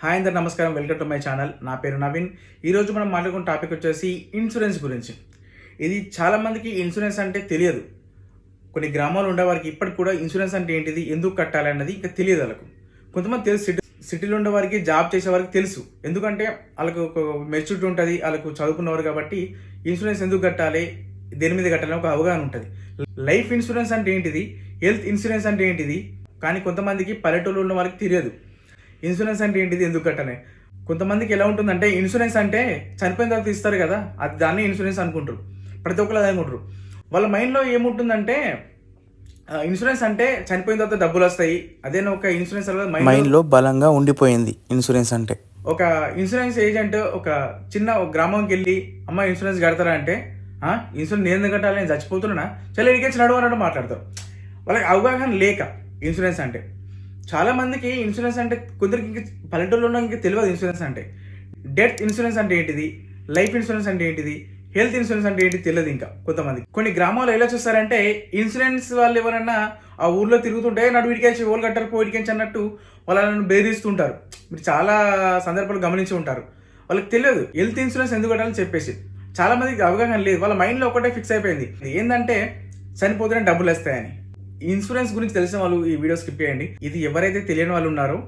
Hi అందరు నమస్కారం. Welcome to my channel నా పేరు నవీన్. ఈరోజు మనం మాట్లాడుకున్న టాపిక్ వచ్చేసి ఇన్సూరెన్స్ గురించి. ఇది చాలామందికి ఇన్సూరెన్స్ అంటే తెలియదు. కొన్ని గ్రామాలు ఉండే వారికి ఇప్పటికి కూడా ఇన్సూరెన్స్ అంటే ఏంటిది ఎందుకు కట్టాలి అన్నది ఇంకా తెలియదు వాళ్ళకు. కొంతమంది తెలుసు సిటీ సిటీలో ఉండేవారికి జాబ్ చేసే వారికి తెలుసు. ఎందుకంటే వాళ్ళకు ఒక మెచ్యూరిటీ ఉంటుంది వాళ్ళకు చదువుకున్నవారు కాబట్టి ఇన్సూరెన్స్ ఎందుకు కట్టాలి దేని మీద కట్టాలని ఒక అవగాహన ఉంటుంది. లైఫ్ ఇన్సూరెన్స్ అంటే ఏంటిది హెల్త్ ఇన్సూరెన్స్ అంటే ఏంటిది కానీ కొంతమందికి పల్లెటూళ్ళు ఉన్న వాళ్ళకి తెలియదు. ఇన్సూరెన్స్ అంటే ఏంటిది? ఎందుకు కట్టాలి కొంతమందికి ఎలా ఉంటుందంటే ఇన్సూరెన్స్ అంటే చనిపోయిన తర్వాత ఇస్తారు కదా అది దాన్ని ఇన్సూరెన్స్ అనుకుంటారు. ప్రతి ఒక్కరు అదే అనుకుంటారు. వాళ్ళ మైండ్లో ఏముంటుందంటే ఇన్సూరెన్స్ అంటే చనిపోయిన తర్వాత డబ్బులు వస్తాయి. అదే ఒక ఇన్సూరెన్స్ మైండ్లో బలంగా ఉండిపోయింది ఇన్సూరెన్స్ అంటే. ఒక ఇన్సూరెన్స్ ఏజెంట్ ఒక చిన్న ఒక గ్రామంకి వెళ్ళి అమ్మ ఇన్సూరెన్స్ కడతారా? అంటే "ఆ, ఇన్సూరెన్స్ నేను ఎందుకు కట్టాలి? నేను చచ్చిపోతున్నా ఇడికేసి నడువు అన్నట్టు మాట్లాడతారు. వాళ్ళకి అవగాహన లేక ఇన్సూరెన్స్ అంటే. చాలా మందికి ఇన్సూరెన్స్ అంటే కొందరికి ఇంకా పల్లెటూరులో ఉన్న ఇంకా తెలియదు ఇన్సూరెన్స్ అంటే. డెత్ ఇన్సూరెన్స్ అంటే ఏంటిది? లైఫ్ ఇన్సూరెన్స్ అంటే ఏంటిది? హెల్త్ ఇన్సూరెన్స్ అంటే ఏంటి తెలియదు ఇంకా కొంతమంది కొన్ని గ్రామాలు ఎలా చూస్తారంటే ఇన్సూరెన్స్ వాళ్ళు ఎవరన్నా ఆ ఊర్లో తిరుగుతుంటే నడు వీడికేసి ఓళ్ళు కట్టారు పోయిడికేసి అన్నట్టు వాళ్ళని బేధిస్తుంటారు మీరు చాలా సందర్భాలు గమనించి ఉంటారు. వాళ్ళకి తెలియదు హెల్త్ ఇన్సూరెన్స్ ఎందుకు కట్టాలని చెప్పేసి. చాలా మందికి అవగాహన లేదు. వాళ్ళ మైండ్లో ఒకటే ఫిక్స్ అయిపోయింది. ఏంటంటే చనిపోతేనే డబ్బులు వస్తాయని. ఇన్సూరెన్స్ గురించి తెలిసిన వాళ్ళు ఈ వీడియో స్కిప్ చేయండి. ఇది ఎవరైతే తెలియని వాళ్ళు ఉన్నారో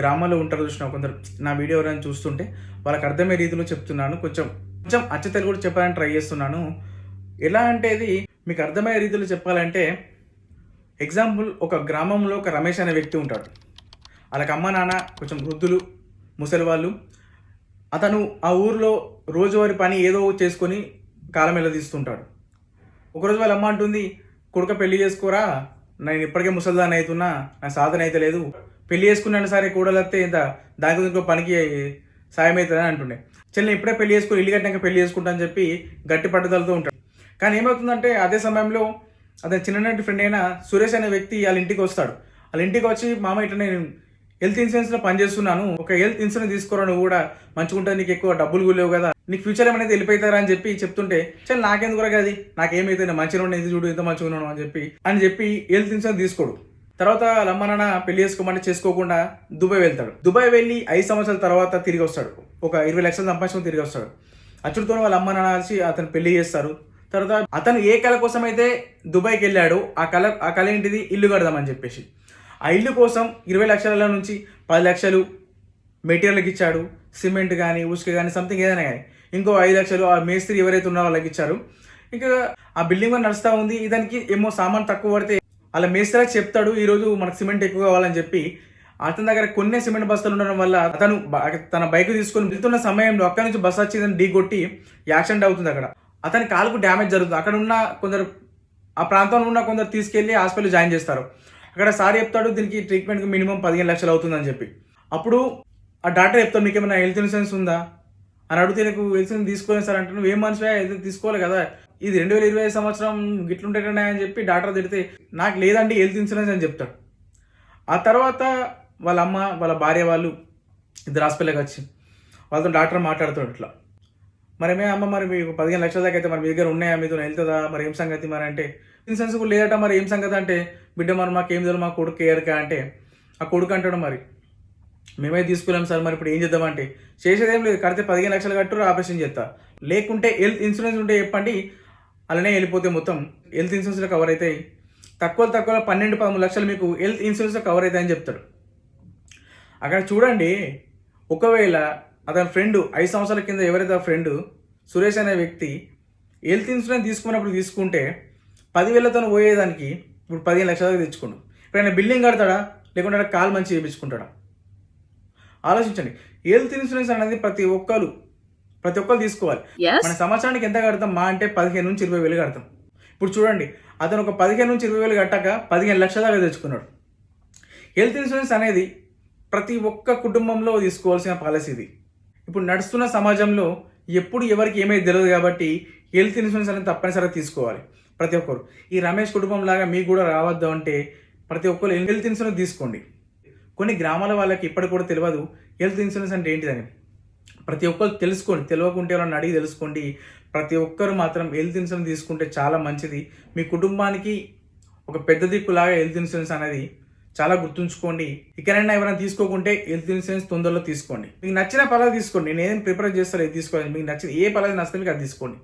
గ్రామాల్లో ఉంటారో చూసిన కొందరు నా వీడియో ఎవరైనా చూస్తుంటే వాళ్ళకి అర్థమయ్యే రీతిలో చెప్తున్నాను. కొంచెం కొంచెం అచ్చ తెలుగు కూడా చెప్పాలని ట్రై చేస్తున్నాను. ఎలా అంటే ఇది మీకు అర్థమయ్యే రీతిలో చెప్పాలంటే ఎగ్జాంపుల్ ఒక గ్రామంలో ఒక రమేష్ అనే వ్యక్తి ఉంటాడు. వాళ్ళకి అమ్మ నాన్న కొంచెం వృద్ధులు ముసలి వాళ్ళు. అతను ఆ ఊర్లో రోజువారి పని ఏదో చేసుకొని కాలం వెళ్ళదీస్తుంటాడు ఒకరోజు వాళ్ళ అమ్మ అంటుంది కొడుక పెళ్ళి చేసుకోరా? నేను ఇప్పటికే ముసల్దాన్ అవుతున్నా నా సాధన అయితే లేదు. పెళ్ళి చేసుకున్నాను సరే కూడలత్తే ఇంత దానికి ఇంకో పనికి సాయం అవుతుందని అంటుండే. చెల్లి ఇప్పుడే పెళ్ళి చేసుకుని ఇల్లు కట్టినాక పెళ్ళి చేసుకుంటా అని చెప్పి గట్టి పట్టుదలతో ఉంటాడు. కానీ ఏమవుతుందంటే అదే సమయంలో అతని చిన్ననాటి ఫ్రెండ్ అయిన సురేష్ అనే వ్యక్తి వాళ్ళ ఇంటికి వస్తాడు. వాళ్ళ ఇంటికి వచ్చి మామ ఇట్లా నేను హెల్త్ ఇన్సూరెన్స్లో పనిచేస్తున్నాను. ఒక హెల్త్ ఇన్సూరెన్స్ తీసుకోరా నువ్వు కూడా? మంచిగా నీకు ఎక్కువ డబ్బులు కూడా లేవు కదా. నీకు ఫ్యూచర్ ఏమైనా వెళ్ళిపోతారా అని చెప్పి చెప్తుంటే చాలా నాకెందుకు కూడా అది నాకేమైతే నేను మంచిగా ఉండే ఇది చూడు ఎంత మంచిగా ఉన్నాను అని చెప్పి అని చెప్పి హెల్త్ ఇన్సూరెన్స్ తీసుకోడు. తర్వాత వాళ్ళ పెళ్ళి చేసుకోమంటే చేసుకోకుండా దుబాయ్ వెళ్తాడు. దుబాయ్ వెళ్ళి ఐదు సంవత్సరాల తర్వాత తిరిగి వస్తాడు. ఒక ఇరవై లక్షలు సంపాదించుకొని తిరిగి వస్తాడు. అచ్చుడితో వాళ్ళ అమ్మ నాన్న కలిసి అతను పెళ్ళి చేస్తారు. తర్వాత అతను ఏ కళ కోసం అయితే దుబాయ్కి వెళ్ళాడో ఆ కళ ఆ కళ ఏంటిది? ఇల్లు కడదామని చెప్పేసి. ఆ ఇల్లు కోసం ఇరవై లక్షల నుంచి పది లక్షలు మెటీరియల్కి ఇచ్చాడు సిమెంట్ కానీ ఉసుక కానీ సంథింగ్ ఏదైనా కానీ ఇంకో ఐదు లక్షలు ఆ మేస్త్రి ఎవరైతే ఉన్నారో వాళ్ళకి ఇచ్చారు. ఇంకా ఆ బిల్డింగ్ కూడా నడుస్తూ ఉంది. దానికి ఏమో సామాన్ తక్కువ పడితే అలా మేస్త్రి చెప్తాడు ఈరోజు మనకు సిమెంట్ ఎక్కువ కావాలని చెప్పి. అతని దగ్గర కొన్ని సిమెంట్ బస్తాలు ఉండడం వల్ల అతను తన బైక్ తీసుకొని వెళ్తున్న సమయంలో అక్కడి నుంచి బస్సు వచ్చిందని ఢీ కొట్టి యాక్సిడెంట్ అవుతుంది అక్కడ. అతని కాలుకు డ్యామేజ్ జరుగుతుంది. అక్కడ ఉన్న కొందరు ఆ ప్రాంతంలో ఉన్న కొందరు తీసుకెళ్ళి హాస్పిటల్ జాయిన్ చేస్తారు. అక్కడ సార్ చెప్తాడు దీనికి ట్రీట్మెంట్కి మినిమం పదిహేను లక్షలు అవుతుందని చెప్పి. అప్పుడు ఆ డాక్టర్ చెప్తాడు మీకు ఏమైనా హెల్త్ ఇన్సూరెన్స్ ఉందా? అని అడిగితే నీకు హెల్త్ ఇన్సూరెన్స్ తీసుకోలేదు సార్. అంటే నువ్వు ఏం మనిషివా ఇది తీసుకోవాలి కదా? ఇది రెండు వేల ఇరవై సంవత్సరం గిట్లుంటేనే అని చెప్పి డాక్టర్ తిడితే నాకు లేదండి హెల్త్ ఇన్సూరెన్స్ అని చెప్తాడు. ఆ తర్వాత వాళ్ళ అమ్మ వాళ్ళ భార్య వాళ్ళు ఇద్దరు హాస్పిటల్కి వచ్చి వాళ్ళతో డాక్టర్ మాట్లాడుతాడు ఇట్లా. మరి మే అమ్మ మరి మీకు పదిహేను లక్షల దాకా అయితే మరి మీ దగ్గర ఉన్నాయా? మీతో వెళ్తుందా? మరి ఏం సంగతి మరి అంటే? ఇన్సూరెన్స్ కూడా లేదట మరి ఏం సంగతి అంటే బిడ్డ మరి మాకు తెలియదు మా కొడుకు కేర్కా అంటే ఆ కొడుకు అంటాడు మరి మేమే తీసుకున్నాం సార్ మరి ఇప్పుడు ఏం చేద్దామంటే చేసేదేం లేదు కడితే పదిహేను లక్షలు కట్టు ఆపరేషన్ చేస్తా. లేకుంటే హెల్త్ ఇన్సూరెన్స్ ఉంటే చెప్పండి అలానే వెళ్ళిపోతే మొత్తం హెల్త్ ఇన్సూరెన్స్లో కవర్ అవుతాయి. తక్కువ తక్కువ పన్నెండు పదమూడు లక్షలు మీకు హెల్త్ ఇన్సూరెన్స్లో కవర్ అవుతాయని చెప్తాడు. అక్కడ చూడండి ఒకవేళ అతని ఫ్రెండ్ ఐదు సంవత్సరాల కింద ఎవరైతే ఆ ఫ్రెండ్ సురేష్ అనే వ్యక్తి హెల్త్ ఇన్సూరెన్స్ తీసుకున్నప్పుడు తీసుకుంటే పదివేలతో పోయేదానికి ఇప్పుడు పదిహేను లక్షల దాకా తెచ్చుకోండు. ఇప్పుడు ఆయన బిల్డింగ్ కడతాడా? లేకుంటే కాల్ మంచి చేయించుకుంటాడా ఆలోచించండి. హెల్త్ ఇన్సూరెన్స్ అనేది ప్రతి ఒక్కరు ప్రతి ఒక్కరు తీసుకోవాలి. మన సంవత్సరానికి ఎంత కడతాం? మా అంటే పదిహేను నుంచి ఇరవై వేలు కడతాం. ఇప్పుడు చూడండి అతను ఒక పదిహేను నుంచి ఇరవై వేలు కట్టాక పదిహేను లక్షల దాకా తెచ్చుకున్నాడు. హెల్త్ ఇన్సూరెన్స్ అనేది ప్రతి ఒక్క కుటుంబంలో తీసుకోవాల్సిన పాలసీ ఇది. ఇప్పుడు నడుస్తున్న సమాజంలో ఎప్పుడు ఎవరికి ఏమైతే తెలియదు కాబట్టి హెల్త్ ఇన్సూరెన్స్ అనేది తప్పనిసరిగా తీసుకోవాలి. ప్రతి ఒక్కరు. ఈ రమేష్ కుటుంబం లాగా మీకు కూడా రావద్దు అంటే ప్రతి ఒక్కరు హెల్త్ ఇన్సూరెన్స్ తీసుకోండి. కొన్ని గ్రామాల వాళ్ళకి ఇప్పటికి కూడా తెలియదు హెల్త్ ఇన్సూరెన్స్ అంటే ఏంటిదని. ప్రతి ఒక్కరు తెలుసుకోండి తెలియకుంటే వాళ్ళని అడిగి తెలుసుకోండి. ప్రతి ఒక్కరు మాత్రం హెల్త్ ఇన్సూరెన్స్ తీసుకుంటే చాలా మంచిది. మీ కుటుంబానికి ఒక పెద్ద దిక్కులాగా హెల్త్ ఇన్సూరెన్స్ అనేది చాలా గుర్తుంచుకోండి. ఇకనైనా ఎవరైనా తీసుకోకుంటే హెల్త్ ఇన్సూరెన్స్ తొందరలో తీసుకోండి. మీకు నచ్చిన పలాది తీసుకోండి. నేను ఏం ప్రిపేర్ చేస్తారో ఇది తీసుకోండి మీకు నచ్చిన ఏ పలాది నచ్చితే మీకు అది తీసుకోండి.